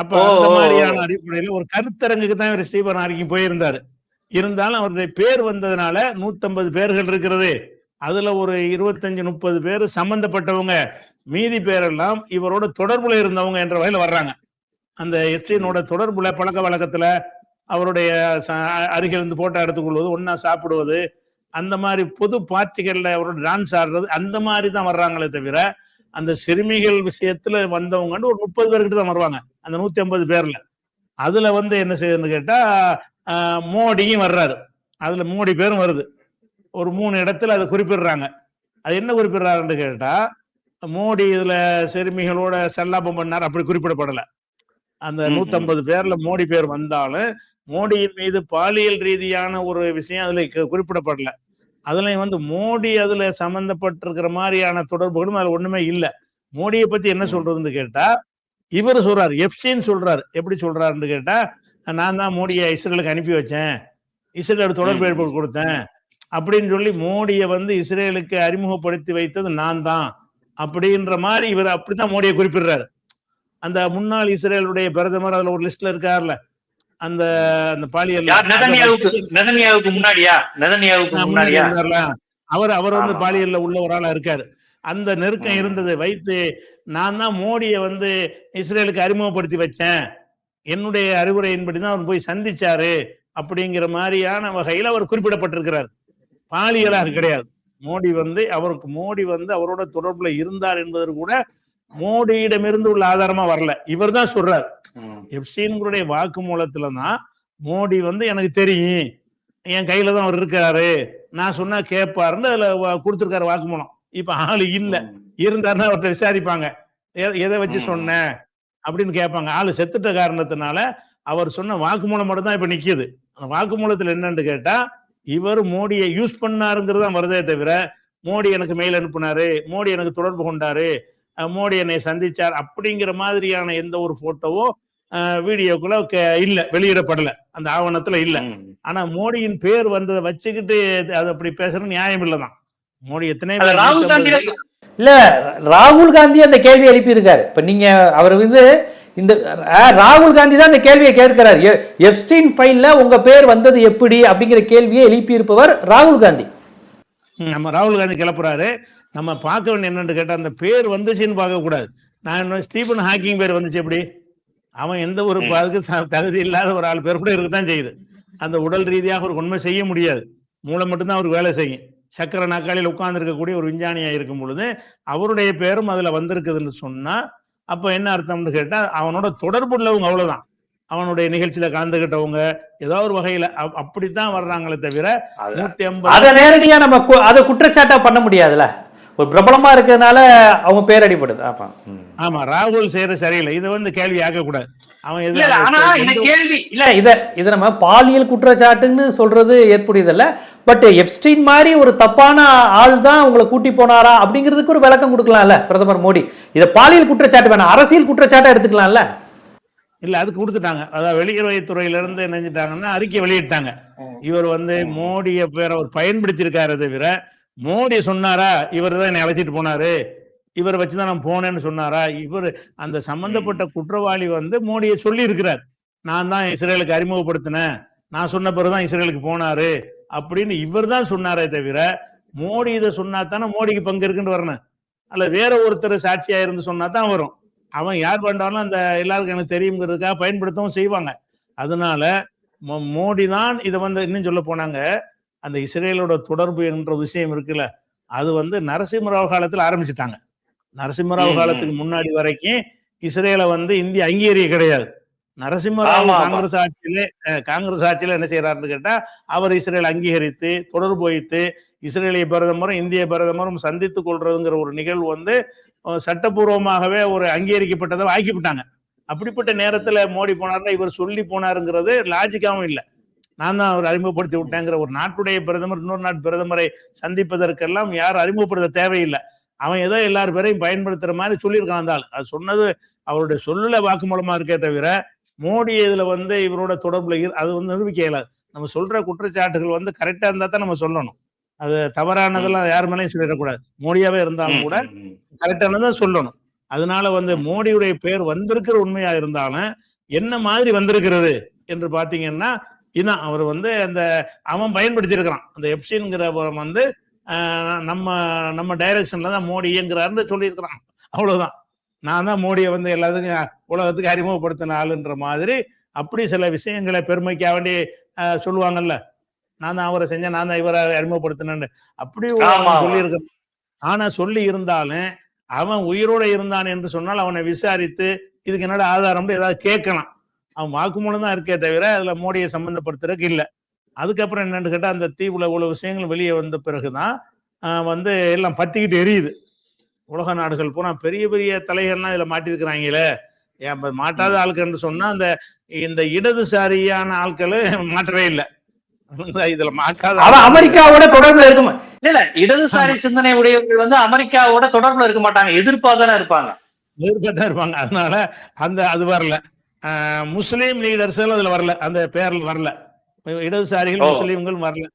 அப்ப அந்த மாதிரியான. அடிப்படையில ஒரு கருத்தரங்குக்கு தான் இவர் ஸ்டீபன் ஹாக்கிங் போயிருந்தாரு. இருந்தாலும் அவருடைய பேர் வந்ததுனால நூத்தம்பது பேர்கள் இருக்கிறது. அதுல ஒரு இருபத்தஞ்சு முப்பது பேர் சம்பந்தப்பட்டவங்க மீதி பேரெல்லாம் இவரோட தொடர்புல இருந்தவங்க என்ற வகையில் வர்றாங்க. அந்த எப்சினோட தொடர்புல பழக்க வழக்கத்துல அவருடைய ச- அருகில் இருந்து போட்டோ எடுத்துக்கொள்வது ஒன்னா சாப்பிடுவது அந்த மாதிரி பொது பார்ட்டிகளில் அவரோட டான்ஸ் ஆடுறது அந்த மாதிரி தான் வர்றாங்களே தவிர அந்த சிறுமிகள் விஷயத்துல வந்தவங்கன்னு ஒரு முப்பது பேர்கிட்ட தான் வருவாங்க. அந்த நூத்தி ஐம்பது பேர்ல. அதுல வந்து என்ன செய்யுதுன்னு கேட்டா மோடியும் வர்றாரு. அதுல மோடி பேரும் வருது. ஒரு மூணு இடத்துல அதை குறிப்பிடுறாங்க. அது என்ன குறிப்பிடுறாருன்னு கேட்டா மோடி இதுல சிறுமிகளோட செல்லாப்பம் பண்ணார் அப்படி குறிப்பிடப்படல. அந்த. நூத்தம்பது பேர்ல மோடி பேர் வந்தாலும் மோடியின் மீது பாலியல் ரீதியான ஒரு விஷயம் அதுல குறிப்பிடப்படல. அதுலயும் வந்து மோடி அதுல சம்பந்தப்பட்டிருக்கிற மாதிரியான தொடர்புகளும் அதுல ஒண்ணுமே இல்ல. மோடியை பத்தி என்ன. சொல்றதுன்னு கேட்டா இவர் சொல்றாரு எஃப்சின்னு சொல்றாரு. எப்படி சொல்றாருன்னு கேட்டா நான் தான் மோடியை இஸ்ரேலுக்கு அனுப்பி வச்சேன். இஸ்ரேலோட தொடர்பு ம். ஏற்படுத்தி கொடுத்தேன். அப்படின்னு சொல்லி மோடியை வந்து இஸ்ரேலுக்கு அறிமுகப்படுத்தி வைத்தது நான் தான் அப்படின்ற மாதிரி இவர் அப்படித்தான் மோடியை குறிப்பிடுறாரு. அந்த முன்னாள் இஸ்ரேலுடைய பிரதமர் அதுல ஒரு லிஸ்ட்ல இருக்காருல்ல அந்த அந்த பாலியல் அவர் அவர் வந்து. பாலியல்ல உள்ள ஒரு ஆளா இருக்காரு. அந்த நெருக்கம். இருந்ததை வைத்து நான் தான் மோடியை வந்து இஸ்ரேலுக்கு அறிமுகப்படுத்தி வச்சேன். என்னுடைய அறிவுரையின்படி தான் அவர் போய் சந்திச்சாரு அப்படிங்கிற மாதிரியான வகையில் அவர் குறிப்பிடப்பட்டிருக்கிறார். பாலியலாக கிடையாது. மோடி வந்து அவருக்கு மோடி வந்து அவரோட தொடர்புல இருந்தார் என்பது கூட மோடியிடமிருந்து உள்ள ஆதாரமா வரல. இவர் தான் சொல்றாரு. எப்சீன்களுடைய வாக்குமூலத்துல தான் மோடி வந்து எனக்கு தெரியும். என் கையில தான் அவர் இருக்காரு நான் சொன்னா கேட்பாருன்னு அதுல கொடுத்திருக்காரு வாக்குமூலம். இப்ப ஆளு இல்ல. இருந்தாருன்னா அவர்கிட்ட விசாரிப்பாங்க. எதை வச்சு ம். சொன்னேன் அப்படின்னு கேட்பாங்க. ஆளு செத்துட்ட காரணத்தினால அவர் சொன்ன வாக்குமூலம் மட்டும் தான் இப்ப நிக்குது. அந்த வாக்குமூலத்துல என்னன்னு கேட்டா இவர் மோடியை யூஸ் பண்ணாருங்கிறது தான் வருதே தவிர மோடி எனக்கு மெயில் அனுப்புனாரு மோடி எனக்கு தொடர்பு கொண்டாரு மோடி என்னை சந்திச்சார் அப்படிங்கிற மாதிரியான எந்த ஒரு போட்டோவோ வீடியோக்குள்ள இல்ல வெளியிடப்படல. அந்த ஆவணத்துல இல்ல. ஆனா மோடியின் பேர் வந்ததை வச்சுக்கிட்டு அது அப்படி பேசுறது நியாயம் இல்லதான். மோடி எத்தனை ராகுல் காந்தி இல்ல ராகுல் காந்தி அந்த கேள்வி எழுப்பியிருக்காரு. இப்ப நீங்க அவர் வந்து இந்த ராகுல் காந்தி தான் இந்த கேள்வியை கேட்கிறார். எ- எப்ஸ்டீன் ஃபைல்ல உங்க பேர் வந்தது எப்படி அப்படிங்கிற கேள்வியை எழுப்பியிருப்பவர் ராகுல் காந்தி. நம்ம ராகுல் காந்தி கிளப்புறாரு. நம்ம பார்க்க வேண்டிய என்னன்னு கேட்டா அந்த பேர் வந்துச்சுன்னு பார்க்க கூடாது. நான் இன்னும் ஸ்டீபன் ஹாக்கிங் பேர் வந்துச்சு எப்படி? அவன் எந்த ஒரு. அதுக்கு ச- தகுதி இல்லாத ஒரு ஆள் பேர் கூட இருக்கத்தான் செய்யுது. அந்த உடல் ரீதியாக ஒரு உண்மை செய்ய முடியாது. மூளை மட்டும்தான் அவருக்கு வேலை செய்யும். சக்கர நாற்காலியில் உட்கார்ந்து இருக்கக்கூடிய ஒரு விஞ்ஞானியா இருக்கும் பொழுது அவருடைய பேரும் அதுல வந்திருக்குதுன்னு சொன்னா அப்ப என்ன அர்த்தம்னு கேட்டா அவனோட தொடர்பு உள்ளவங்க அவ்வளவுதான். அவனுடைய நிகழ்ச்சியில கலந்துகிட்டவங்க ஏதோ ஒரு வகையில அப்- அப்படித்தான் வர்றாங்களே தவிர நூத்தி ஐம்பது அதை நேரடியா நம்ம அதை குற்றச்சாட்டா பண்ண முடியாதுல்ல? ஒரு பிரபலமா இருக்கிறதுனால அவங்க பேர் அடிபடுது. ஆமா. ஆமா ராகுல் செய்யற சரியில்லை. இதை வந்து கேள்வி ஆக்க கூடாது அவன் ஆனா இந்த கேள்வி இல்ல. இத இத நம்ம பாலியல் குற்றச்சாட்டுன்னு சொல்றது ஏற்புடையதல்ல. பட் எப்ஸ்டீன் மாதிரி ஒரு தப்பான ஆள் தான் உங்களை கூட்டி போனாரா அப்படிங்கிறதுக்கு ஒரு விளக்கம் கொடுக்கலாம்ல பிரதமர் மோடி. இத பாலியல் குற்றச்சாட்டு வேணாம் அரசியல் குற்றச்சாட்டா எடுத்துக்கலாம்ல? இல்ல அதுக்கு கொடுத்துட்டாங்க. அதாவது வெளியுறவுத்துறையில இருந்து என்ன செஞ்சுட்டாங்கன்னா அறிக்கை வெளியிட்டாங்க. இவர் வந்து மோடிய பேரை அவர் பயன்படுத்தி இருக்காரு தவிர மோடி சொன்னாரா? இவர் தான் என்னை அழைச்சிட்டு போனாரு. இவரை வச்சுதான் நான் போனேன்னு சொன்னாரா? இவர் அந்த சம்பந்தப்பட்ட குற்றவாளி வந்து மோடியை சொல்லி இருக்கிறார் நான் தான் இஸ்ரேலுக்கு அறிமுகப்படுத்தினேன். நான் சொன்ன பிறகுதான் இஸ்ரேலுக்கு போனாரு. அப்படின்னு இவர் தான் சொன்னாரே தவிர மோடி இதை சொன்னா தானே மோடிக்கு பங்கு இருக்குன்னு வரணும். அல்ல வேற ஒருத்தர் சாட்சியா இருந்து சொன்னா தான் வரும். அவன் யார் பண்ணாலும் அந்த எல்லாருக்கும் எனக்கு தெரியுங்கிறதுக்காக பயன்படுத்தவும் செய்வாங்க. அதனால மோடி தான் இதை வந்து இன்னும் சொல்ல போனாங்க. அந்த இஸ்ரேலோட தொடர்பு என்ற விஷயம் இருக்குல்ல அது வந்து நரசிம்மராவ் காலத்துல ஆரம்பிச்சுட்டாங்க நரசிம்மராவ். காலத்துக்கு முன்னாடி வரைக்கும் இஸ்ரேலை வந்து இந்திய அங்கீகரிய கிடையாது நரசிம்மராவ். காங்கிரஸ் ஆட்சியிலே காங்கிரஸ் ஆட்சியில என்ன செய்யறாருன்னு கேட்டா அவர் இஸ்ரேல் அங்கீகரித்து தொடர்பு வைத்து இஸ்ரேலிய பிரதமரும் இந்திய பிரதமரும் சந்தித்துக் கொள்றதுங்கிற ஒரு நிகழ்வு வந்து சட்டப்பூர்வமாகவே ஒரு அங்கீகரிக்கப்பட்டதை ஆக்கிவிட்டாங்க அப்படிப்பட்ட நேரத்துல மோடி போனார்னா இவர் சொல்லி போனாருங்கிறது லாஜிக்காவும் இல்லை நான் தான் அவர் அறிமுகப்படுத்தி விட்டேங்கிற ஒரு நாட்டுடைய பிரதமர் இன்னொரு நாட்டு பிரதமரை சந்திப்பதற்கெல்லாம் யாரும் அறிமுகப்படுத்த தேவையில்லை. அவன் ஏதோ எல்லார் பேரையும் பயன்படுத்துற மாதிரி சொல்லியிருக்கான் அந்த ஆள். அது சொன்னது அவருடைய சொல்லுல வாக்குமூலமா இருக்கே தவிர மோடி இதுல வந்து இவரோட தொடர்புல அது வந்து நிரூபிக்க இயலாது. நம்ம சொல்ற குற்றச்சாட்டுகள் வந்து கரெக்டா இருந்தா தான் நம்ம சொல்லணும். அது தவறானதெல்லாம் யார் மேலேயும் சொல்லிடக்கூடாது. மோடியாவே இருந்தாலும் கூட கரெக்டானதான் சொல்லணும். அதனால வந்து மோடியுடைய பேர் வந்திருக்கிற உண்மையா இருந்தாலும் என்ன மாதிரி வந்திருக்கிறது என்று பாத்தீங்கன்னா இதான் அவர் வந்து அந்த அவன் பயன்படுத்தி இருக்கிறான் அந்த எப்சின்ங்கிறவன் வந்து நம்ம நம்ம டைரக்ஷன்ல தான் மோடி இயங்குறாருன்னு சொல்லியிருக்கிறான். அவ்வளவுதான். நான் தான் மோடியை வந்து எல்லாத்துக்கும் உலகத்துக்கு அறிமுகப்படுத்தின ஆளுன்ற மாதிரி அப்படி சில விஷயங்களை பெருமைக்காக வேண்டி சொல்லுவாங்கல்ல. நான் தான் அவரை செஞ்சேன் நான் தான் இவரை அறிமுகப்படுத்தினேன்னு. அப்படி. சொல்லியிருக்க ஆனா சொல்லி இருந்தாலும் அவன் உயிரோட இருந்தான் என்று சொன்னால் அவனை விசாரித்து இதுக்கு என்னோட ஆதாரம்னு ஏதாவது கேட்கலாம். அவன் வாக்குமூலம் தான் இருக்கே தவிர அதுல மோடியை சம்பந்தப்படுத்துறதுக்கு இல்லை. அதுக்கப்புறம் என்னன்னு கேட்டா அந்த தீவுல இவ்வளவு விஷயங்கள் வெளியே வந்த பிறகுதான் வந்து எல்லாம் பத்திக்கிட்டு எரியுது. உலக நாடுகள் பூரா பெரிய பெரிய தலைகள்லாம் இதுல மாட்டிருக்கிறாங்களே. மாட்டாத ஆட்கள்னு சொன்னா அந்த இந்த இடதுசாரியான ஆட்கள் மாற்றவே இல்லை. இதுல மாட்டாத அமெரிக்காவோட தொடர்புல இருக்கும் இல்ல இல்ல இடதுசாரி சிந்தனை உடையவர்கள் வந்து அமெரிக்காவோட தொடர்புல இருக்க மாட்டாங்க எதிர்ப்பா தானே இருப்பாங்க. தான் இருப்பாங்க. அதனால அந்த அது வரல. முஸ்லீம் லீடர்ஸ் அதுல வரல. அந்த பேர்ல வரல. இடதுசாரிகள். முஸ்லீம்கள் வரல.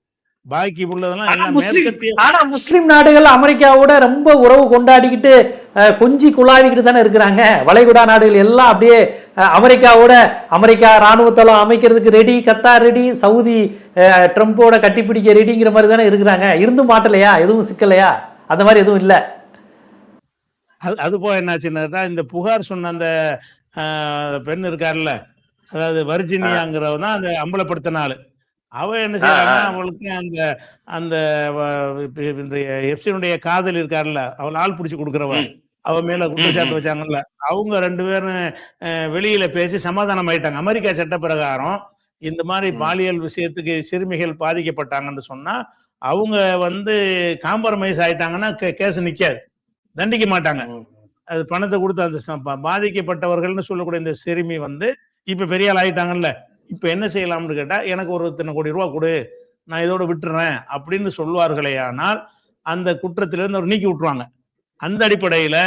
பாக்கி உள்ளதெல்லாம் முஸ்லீம் நாடுகள் அமெரிக்காவோட ரொம்ப உறவு கொண்டாடிக்கிட்டு கொஞ்சி குழாவிக்கிட்டு தானே இருக்கிறாங்க. வளைகுடா நாடுகள் எல்லாம் அப்படியே அமெரிக்காவோட அமெரிக்கா ராணுவ தளம் அமைக்கிறதுக்கு ரெடி கத்தார் ரெடி சவுதி ட்ரம்ப்போட கட்டிப்பிடிக்க ரெடிங்கிற மாதிரி தானே இருக்கிறாங்க. இருந்தும் மாட்டலையா? எதுவும் சிக்கலையா? அந்த மாதிரி எதுவும் இல்ல. அது அது போக என்னாச்சுன்னா இந்த புகார் சொன்ன அந்த பெண் இருக்காருல்ல அதாவது வர்ஜினியாங்கிறவ தான் அந்த அம்பலப்படுத்தின ஆளு அவ என்ன செய்யறாங்கன்னா. அவளுக்கு அந்த அந்த இன்றைய எப்சினுடைய காதல் இருக்காருல்ல அவள் ஆள் பிடிச்சு கொடுக்குறவ. அவ மேல குற்றச்சாட்டு. வச்சாங்கல்ல அவங்க ரெண்டு பேரும் வெளியில பேசி சமாதானம் ஆயிட்டாங்க அமெரிக்கா சட்ட பிரகாரம் இந்த மாதிரி. பாலியல் விஷயத்துக்கு சிறுமிகள் பாதிக்கப்பட்டாங்கன்னு சொன்னா அவங்க வந்து காம்ப்ரமைஸ் ஆயிட்டாங்கன்னா கேஸ் நிக்காது தண்டிக்க மாட்டாங்க அது பணத்தை கொடுத்து அந்த பாதிக்கப்பட்டவர்கள்னு சொல்லக்கூடிய இந்த சிறுமி வந்து இப்ப பெரிய ஆள் ஆயிட்டாங்கல்ல இப்ப என்ன செய்யலாம்னு கேட்டா எனக்கு ஒரு இத்தனை கோடி ரூபா கொடு நான் இதோட விட்டுறேன் அப்படின்னு சொல்வார்களே ஆனால் அந்த குற்றத்திலிருந்து அவர் நீக்கி விட்டுருவாங்க. அந்த அடிப்படையில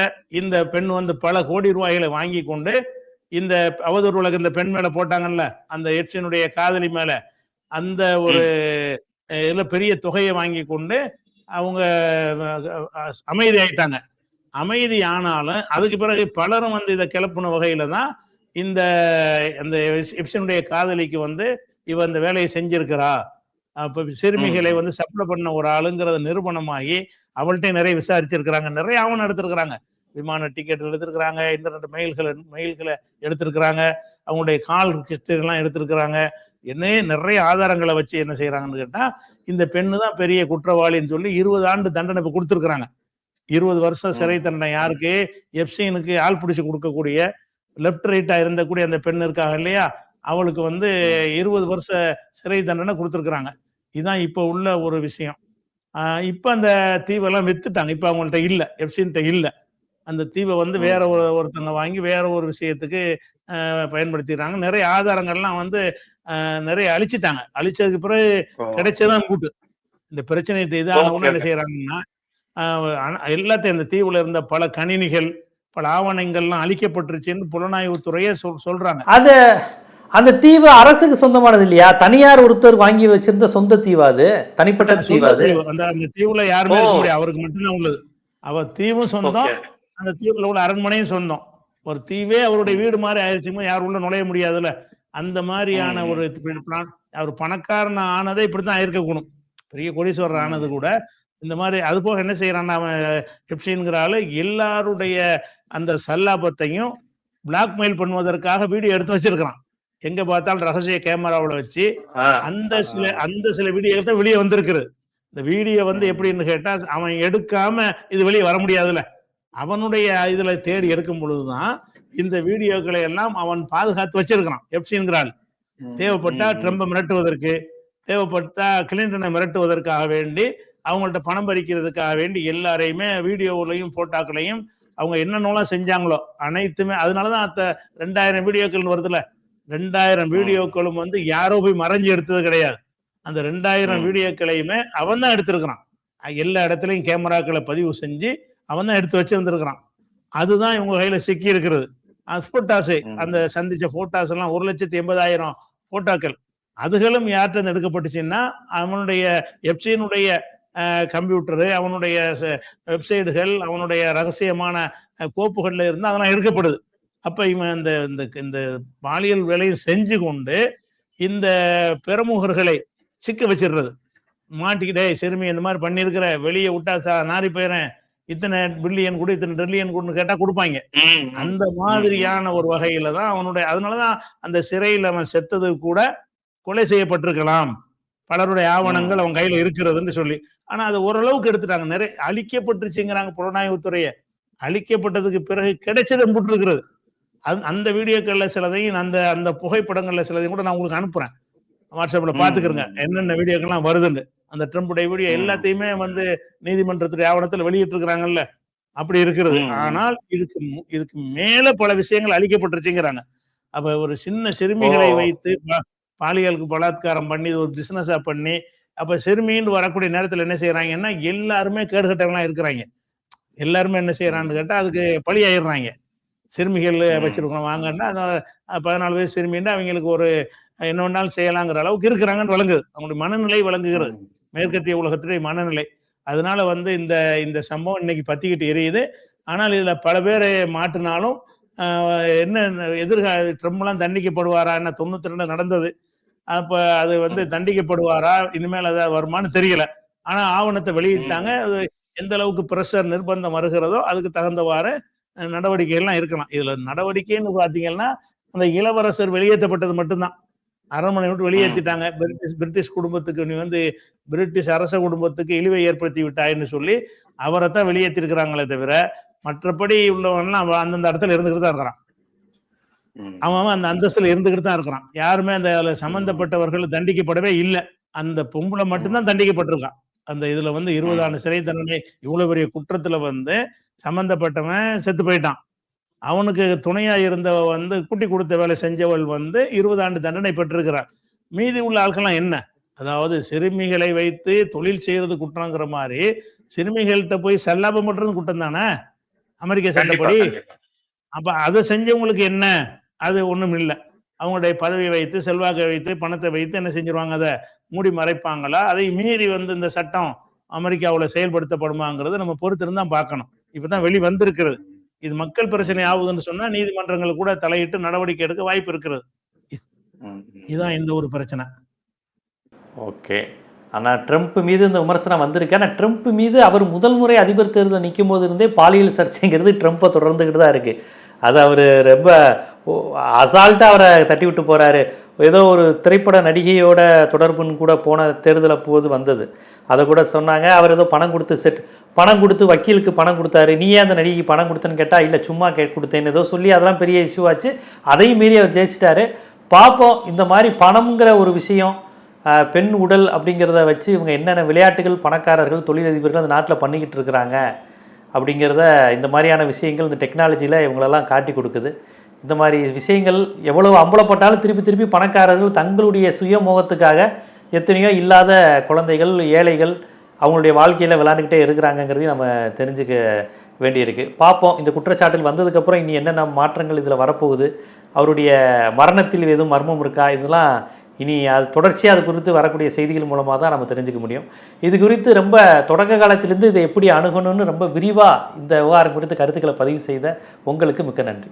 இந்த பெண் வந்து பல கோடி ரூபாய்களை வாங்கி கொண்டு இந்த அவதூறு உலக இந்த பெண் மேல போட்டாங்கல்ல அந்த எட்சினுடைய காதலி மேல அந்த ஒரு இதுல பெரிய தொகையை வாங்கி கொண்டு அவங்க அமைதி ஆயிட்டாங்க. அமைதி ஆனாலும் அதுக்கு பிறகு பலரும் வந்து இதை கிளப்புன வகையில தான் இந்த அந்த எப்சனுடைய காதலிக்கு வந்து இவ இந்த வேலையை செஞ்சிருக்கிறா. அப்ப சிறுமிகளை வந்து சப்ளை பண்ண ஒரு ஆளுங்கிறத நிரூபணமாகி அவள்கிட்ட நிறைய விசாரிச்சிருக்கிறாங்க. நிறைய ஆவணம் எடுத்திருக்கிறாங்க. விமான டிக்கெட் எடுத்திருக்கிறாங்க இன்டர்நெட் மெயில்களை மெயில்களை எடுத்திருக்கிறாங்க. அவங்களுடைய கால் ஹிஸ்டரி எல்லாம் எடுத்திருக்கிறாங்க. என்ன நிறைய ஆதாரங்களை வச்சு என்ன செய்யறாங்கன்னு கேட்டா இந்த பெண்ணு தான் பெரிய குற்றவாளின்னு சொல்லி இருபது ஆண்டு தண்டனை இப்ப கொடுத்துருக்குறாங்க. இருபது வருஷம் சிறை தண்டனை யாருக்கு? எப்சினுக்கு ஆள் பிடிச்சு கொடுக்கக்கூடிய லெஃப்ட் ரைட்டா இருந்தக்கூடிய அந்த பெண் இருக்காங்க இல்லையா? அவளுக்கு வந்து இருபது வருஷ சிறை தண்டனை கொடுத்துருக்குறாங்க. இதுதான் இப்போ உள்ள ஒரு விஷயம். ஆஹ் இப்ப அந்த தீவெல்லாம் வித்துட்டாங்க. இப்ப அவங்கள்ட்ட இல்ல. எப்சின்ட்ட இல்ல. அந்த தீவை வந்து வேற ஒரு ஒருத்தங்க வாங்கி வேற ஒரு விஷயத்துக்கு ஆஹ் பயன்படுத்திடுறாங்க. நிறைய ஆதாரங்கள்லாம் வந்து ஆஹ் நிறைய அழிச்சிட்டாங்க. அழிச்சதுக்கு பிறகு கிடைச்சதான் கூட்டு. இந்த பிரச்சனை இதான என்ன செய்யறாங்கன்னா எல்லாத்தையும் இந்த தீவுல இருந்த பல கணினிகள் பல ஆவணங்கள்லாம் அழிக்கப்பட்டுருச்சுன்னு புலனாய்வுத்துறையே சொல் சொல்றாங்க. அது அந்த தீவு அரசுக்கு சொந்தமானது இல்லையா? தனியார் ஒருத்தர் வாங்கி வச்சிருந்த சொந்த தீவா அது? தனிப்பட்ட தீவா அது. அந்த அந்த தீவுல யாருமே அவருக்கு மட்டும்தான் உள்ளது. அவ தீவும் சொந்தம். அந்த தீவுல உள்ள அரண்மனையும் சொந்தம். ஒரு தீவே அவருடைய வீடு மாதிரி ஆயிடுச்சுமோ யாரும் உள்ள நுழைய முடியாதுல்ல? அந்த மாதிரியான. ஒரு பிளான் அவர் பணக்காரன் ஆனதே இப்படித்தான் இருக்கக்கூடும் பெரிய கோடீஸ்வரர் ஆனது கூட இந்த மாதிரி அது போக என்ன செய்யறான்னா அவன் எப்சின்கிற ஆளு எல்லாருடைய அந்த சல்லாபத்தையும் பிளாக்மெயில் பண்ணுவதற்காக வீடியோ எடுத்து வச்சிருக்கிறான் எங்க பார்த்தாலும் ரகசிய கேமராவுல வச்சு. அந்த சில அந்த சில வீடியோ வெளியே வந்திருக்குது இந்த வீடியோ வந்து எப்படின்னு கேட்டா அவன் எடுக்காம இது வெளியே வர முடியாதுல்ல அவனுடைய இதுல தேடி எடுக்கும் பொழுதுதான் இந்த வீடியோக்களை எல்லாம் அவன் பாதுகாத்து வச்சிருக்கிறான் எப்சின்கிறாள் தேவைப்பட்டா. ட்ரம்பை மிரட்டுவதற்கு தேவைப்பட்டா கிளின்டனை மிரட்டுவதற்காக வேண்டி அவங்கள்ட்ட பணம் பறிக்கிறதுக்காக வேண்டி எல்லாரையுமே வீடியோவிலையும் போட்டோக்களையும் அவங்க என்னென்னலாம் செஞ்சாங்களோ அனைத்துமே அதனாலதான் அந்த ரெண்டாயிரம் வீடியோக்கள் வருதுல ரெண்டாயிரம் வீடியோக்களும் வந்து யாரோ போய் மறைஞ்சு எடுத்தது கிடையாது. அந்த ரெண்டாயிரம். வீடியோக்களையுமே அவன் தான் எடுத்திருக்கிறான். எல்லா இடத்துலயும் கேமராக்களை பதிவு செஞ்சு அவன் தான் எடுத்து வச்சிருந்திருக்கிறான். அதுதான் இவங்க கையில சிக்கி இருக்கிறது. போட்டாஸ் ம். அந்த சந்திச்ச போட்டாஸ் எல்லாம் ஒரு லட்சத்தி எண்பதாயிரம் போட்டோக்கள் அதுகளும் யார்கிட்ட எடுக்கப்பட்டுச்சுன்னா அவனுடைய எப்சினுடைய கம்ப்யூட்டரு அவனுடைய வெப்சைட்டுகள் அவனுடைய ரகசியமான கோப்புகள்ல இருந்து அதெல்லாம் எடுக்கப்படுது. அப்ப இவன் இந்த இந்த இந்த பாலியல் வேலையை செஞ்சு கொண்டு இந்த பிரமுகர்களை சிக்க வச்சிடுறது. மாட்டிக்கிட்டே சிறுமி இந்த மாதிரி பண்ணியிருக்கிற வெளியே விட்டா நாரி போயிறேன். இத்தனை பில்லியன் கொடு இத்தனை ட்ரில்லியன் கொடுன்னு கேட்டா கொடுப்பாங்க. அந்த மாதிரியான ஒரு வகையில தான் அவனுடைய அதனாலதான் அந்த சிறையில் அவன் செத்தது கூட கொலை செய்யப்பட்டிருக்கலாம். பலருடைய ஆவணங்கள் அவன் கையில இருக்கிறதுன்னு சொல்லி. ஆனா அது ஓரளவுக்கு எடுத்துட்டாங்க. நிறைய அழிக்கப்பட்டுருச்சுங்கிறாங்க புலனாய்வுத்துறையை. அழிக்கப்பட்டதுக்கு பிறகு கிடைச்சது இருக்கிறது அது அந்த வீடியோக்கள்ல சிலதையும் அந்த அந்த புகைப்படங்கள்ல சிலதையும் கூட நான் உங்களுக்கு அனுப்புறேன். வாட்ஸ்அப்ல. பாத்துக்கிறேங்க என்னென்ன வீடியோக்கெல்லாம் வருதுன்னு. அந்த ட்ரம்புடைய வீடியோ. எல்லாத்தையுமே வந்து நீதிமன்றத்துடைய ஆவணத்துல வெளியிட்டு இருக்கிறாங்கல்ல அப்படி இருக்கிறது. ஆனால் இதுக்கு இதுக்கு மேல பல விஷயங்கள் அழிக்கப்பட்டுருச்சுங்கிறாங்க. அப்ப ஒரு சின்ன சிறுமிகளை. வைத்து பாலியலுக்கு பலாத்காரம் பண்ணி இது ஒரு பிசினஸா பண்ணி அப்ப சிறுமின்னு வரக்கூடிய நேரத்துல என்ன செய்யறாங்கன்னா எல்லாருமே கேடுகட்டவங்களா இருக்கிறாங்க. எல்லாருமே என்ன செய்யறான்னு கேட்டா அதுக்கு பழி ஆயிடுறாங்க சிறுமிகள். வச்சிருக்கோம் வாங்கன்னா அந்த பதினாலு வயசு சிறுமின்னா அவங்களுக்கு ஒரு என்ன வேணாலும் செய்யலாங்கிற அளவுக்கு இருக்கிறாங்கன்னு வழங்குது அவங்களுடைய மனநிலை வழங்குகிறது மேற்கத்திய உலகத்துடைய மனநிலை. அதனால வந்து இந்த இந்த சம்பவம் இன்னைக்கு பத்திக்கிட்டு எரியுது. ஆனால் இதுல பல பேரை மாற்றினாலும் என்ன எதிர்கால ட்ரம்ப்லாம் தண்டிக்கப்படுவாரா என்ன தொண்ணூத்தி ரெண்டு நடந்தது. அப்ப அது வந்து தண்டிக்கப்படுவாரா? இனிமேல் அது வருமானு தெரியல. ஆனா ஆவணத்தை வெளியிட்டாங்க. எந்த அளவுக்கு பிரஷர் நிர்பந்தம் வருகிறதோ அதுக்கு தகுந்தவாறு நடவடிக்கைகள்லாம் இருக்கலாம். இதுல நடவடிக்கைன்னு பாத்தீங்கன்னா அந்த இளவரசர் வெளியேற்றப்பட்டது மட்டும்தான். அரண்மனை விட்டு வெளியேற்றிட்டாங்க. பிரிட்டிஷ் பிரிட்டிஷ் குடும்பத்துக்கு நீ வந்து பிரிட்டிஷ் அரச குடும்பத்துக்கு இழிவை ஏற்படுத்தி விட்டாய்ன்னு சொல்லி அவரை தான் வெளியேற்றிருக்கிறாங்களே தவிர மற்றபடி உள்ளவன்லாம் அந்தந்த இடத்துல இருந்துகிட்டு தான் இருக்கிறான். அவன் அந்த அந்தஸ்துல இருந்துகிட்டு தான் இருக்கிறான். யாருமே அந்த சம்பந்தப்பட்டவர்கள் தண்டிக்கப்படவே இல்லை. அந்த பொம்பளை மட்டும்தான் தண்டிக்கப்பட்டிருக்கான். அந்த இதுல வந்து இருபது ஆண்டு சிறை தண்டனை இவ்வளவு பெரிய குற்றத்துல வந்து சம்பந்தப்பட்டவன் செத்து போயிட்டான். அவனுக்கு துணையா இருந்தவ வந்து குட்டி கொடுத்த வேலை செஞ்சவள் வந்து இருபது ஆண்டு தண்டனை பெற்றிருக்கிறார். மீதி உள்ள ஆட்கள்லாம் என்ன? அதாவது சிறுமிகளை வைத்து தொழில் செய்யறது குற்றங்கிற மாதிரி சிறுமிகள்கிட்ட போய் சல்லாபம் பண்றது குற்றம் தானே அமெரிக்க சட்டப்படி. அப்ப அதை செஞ்சவங்களுக்கு என்ன? அது ஒன்றும் இல்லை. அவங்களுடைய பதவியை வைத்து செல்வாக்கை வைத்து பணத்தை வைத்து என்ன செஞ்சிருவாங்க? அதை மூடி மறைப்பாங்களா? அதை மீறி வந்து இந்த சட்டம் அமெரிக்காவில் செயல்படுத்தப்படுமாங்கிறத நம்ம பொறுத்திருந்து தான் பார்க்கணும். இப்பதான் வெளி வந்திருக்கிறது இது மக்கள் பிரச்சனை ஆகுதுன்னு சொன்னா நீதிமன்றங்கள் கூட தலையிட்டு நடவடிக்கை எடுக்க வாய்ப்பு இருக்கிறது. ம், இதுதான் இந்த ஒரு பிரச்சனை. ஓகே. ஆனால் ட்ரம்ப் மீது இந்த விமர்சனம் வந்திருக்கு. ஆனால் ட்ரம்ப் மீது அவர் முதல் முறை அதிபர் தேர்தல் நிற்கும் போது இருந்தே பாலியல் சர்ச்சைங்கிறது ட்ரம்ப்பை தொடர்ந்துக்கிட்டு தான் இருக்கு. அது அவர் ரொம்ப அசால்ட்டாக அவரை தட்டி விட்டு போகிறாரு ஏதோ ஒரு திரைப்பட நடிகையோட தொடர்புன்னு கூட போன தேர்தல் போது வந்தது. அதை கூட சொன்னாங்க அவர் ஏதோ பணம் கொடுத்து செட் பணம் கொடுத்து வக்கீலுக்கு பணம் கொடுத்தாரு. நீ ஏன் அந்த நடிகைக்கு பணம் கொடுத்தேன்னு கேட்டால் இல்லை சும்மா கே கொடுத்தேன்னு. ஏதோ சொல்லி அதெல்லாம் பெரிய இஷ்யூ ஆச்சு. அதையும் மீறி அவர் ஜெயிச்சிட்டாரு. பார்ப்போம் இந்த மாதிரி பணம்ங்கிற ஒரு விஷயம் பெண் உடல் அப்படிங்கிறத வச்சு இவங்க என்னென்ன விளையாட்டுகள் பணக்காரர்கள் தொழிலதிபர்கள் அந்த நாட்டில் பண்ணிக்கிட்டு இருக்கிறாங்க. அப்படிங்கிறத இந்த மாதிரியான விஷயங்கள் இந்த டெக்னாலஜியில் இவங்களெல்லாம் காட்டி கொடுக்குது. இந்த மாதிரி விஷயங்கள் எவ்வளவு அம்பலப்பட்டாலும் திருப்பி திருப்பி பணக்காரர்கள் தங்களுடைய சுயமோகத்துக்காக எத்தனையோ இல்லாத குழந்தைகள் ஏழைகள் அவங்களுடைய வாழ்க்கையில் விளையாண்டுக்கிட்டே இருக்கிறாங்கங்கிறதையும் நம்ம தெரிஞ்சுக்க வேண்டியிருக்கு. பார்ப்போம். இந்த குற்றச்சாட்டில் வந்ததுக்கப்புறம் இனி என்னென்ன மாற்றங்கள் இதில் வரப்போகுது? அவருடைய மரணத்தில் எதுவும் மர்மம் இருக்கா? இதெல்லாம் இனி அது தொடர்ச்சியாக அது குறித்து வரக்கூடிய செய்திகள் மூலமாக தான் நம்ம தெரிஞ்சுக்க முடியும். இது குறித்து ரொம்ப தொடக்க காலத்திலிருந்து இதை எப்படி அணுகணும்னு ரொம்ப விரிவாக இந்த விவகாரம் குறித்து கருத்துக்களை பதிவு செய்த உங்களுக்கு மிக்க நன்றி.